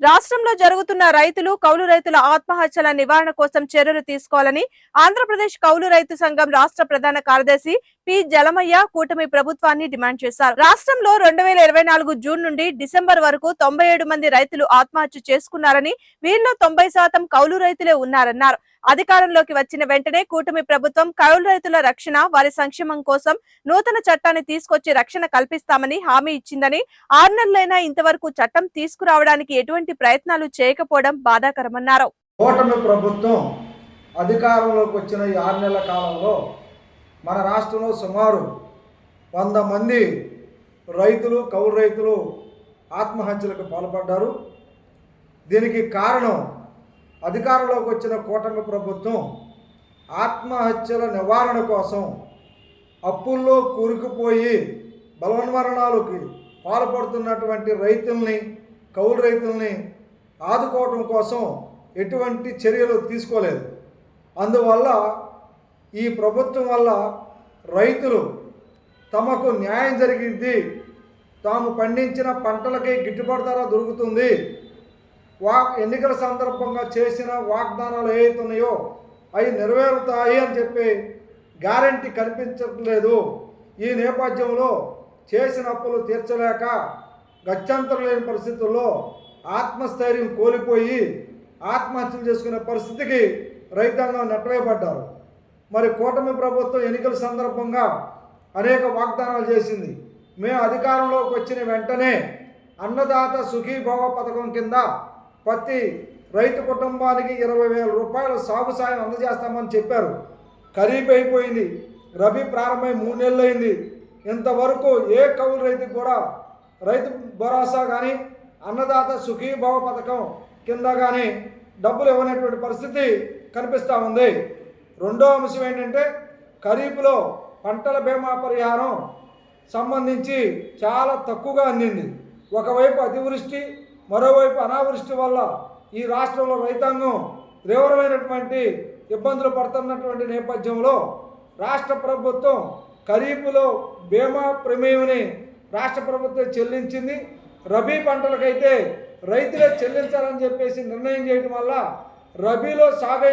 రాష్ట్రంలో జరుగుతున్న రైతులు కౌలు రైతుల ఆత్మహత్యల నివారణ కోసం చర్యలు తీసుకోవాలని ఆంధ్రప్రదేశ్ కౌలు రైతు సంఘం రాష్ట్ర ప్రధాన కార్యదర్శి పి. జలమయ్య కూటమి ప్రభుత్వాన్ని డిమాండ్ చేశారు. రాష్ట్రంలో రెండు వేల ఇరవై నాలుగు జూన్ నుండి డిసెంబర్ వరకు తొంభై ఏడు మంది రైతులు ఆత్మహత్య చేసుకున్నారని వీరిలో తొంభై శాతం కౌలు రైతులే ఉన్నారన్నారు. అధికారంలోకి వచ్చిన వెంటనే కూటమి ప్రభుత్వం కౌలు రైతుల రక్షణ వారి సంక్షేమం కోసం నూతన చట్టాన్ని తీసుకొచ్చి రక్షణ కల్పిస్తామని హామీ ఇచ్చిందని ఆరు నెలలైనా ఇంతవరకు చట్టం తీసుకురావడానికి ఎటువంటి ప్రయత్నాలు చేయకపోవడం బాధాకరమన్నారు. కూటమి ప్రభుత్వం అధికారంలోకి వచ్చిన ఈ ఆరు నెలల కాలంలో మన రాష్ట్రంలో సుమారు వంద మంది రైతులు కౌలు రైతులు ఆత్మహత్యలకు పాల్పడ్డారు. దీనికి కారణం అధికారంలోకి వచ్చిన కూటమి ప్రభుత్వం ఆత్మహత్యల నివారణ కోసం అప్పుల్లో కూరుకుపోయి బలవన్మరణాలకి పాల్పడుతున్నటువంటి రైతుల్ని కౌలు రైతుల్ని ఆదుకోవటం కోసం ఎటువంటి చర్యలు తీసుకోలేదు. అందువల్ల ఈ ప్రభుత్వం వల్ల రైతులు తమకు న్యాయం జరిగింది. తాము పండించిన పంటలకి గిట్టుబాటు ధర దొరుకుతుంది. వా ఎన్నికల సందర్భంగా చేసిన వాగ్దానాలు ఏవైతే ఉన్నాయో అవి నెరవేరుతాయి అని చెప్పి గ్యారంటీ కనిపించట్లేదు ఈ నేపథ్యంలో చేసిన అప్పులు తీర్చలేక గత్యంతరం లేని పరిస్థితుల్లో ఆత్మస్థైర్యం కోల్పోయి ఆత్మహత్యలు చేసుకునే పరిస్థితికి రైతాంగం నెట్టవేయబడ్డారు. మరి కూటమి ప్రభుత్వం ఎన్నికల సందర్భంగా అనేక వాగ్దానాలు చేసింది. మేము అధికారంలోకి వచ్చిన వెంటనే అన్నదాత సుఖీభావ పథకం కింద ప్రతి రైతు కుటుంబానికి ఇరవై వేల రూపాయల సాగు సాయం అందజేస్తామని చెప్పారు. ఖరీఫ్ అయిపోయింది. రబీ ప్రారంభమై మూడు నెలలు అయింది. ఇంతవరకు ఏ కౌలు రైతుకు కూడా రైతు భరోసా కానీ అన్నదాత సుఖీభావ పథకం కింద కానీ డబ్బులు ఇవ్వనటువంటి పరిస్థితి కనిపిస్తూ ఉంది. రెండో అంశం ఏంటంటే ఖరీఫ్లో పంటల బీమా పరిహారం సంబంధించి చాలా తక్కువగా అందింది. ఒకవైపు అతివృష్టి మరోవైపు అనావృష్టి వల్ల ఈ రాష్ట్రంలో రైతాంగం తీవ్రమైనటువంటి ఇబ్బందులు పడుతున్నటువంటి నేపథ్యంలో రాష్ట్ర ప్రభుత్వం ఖరీఫ్లో బీమా ప్రమేయంని రాష్ట్ర ప్రభుత్వం చెల్లించింది. రబీ పంటలకైతే రైతులే చెల్లించాలని చెప్పేసి నిర్ణయం చేయడం వల్ల రబీలో సాగై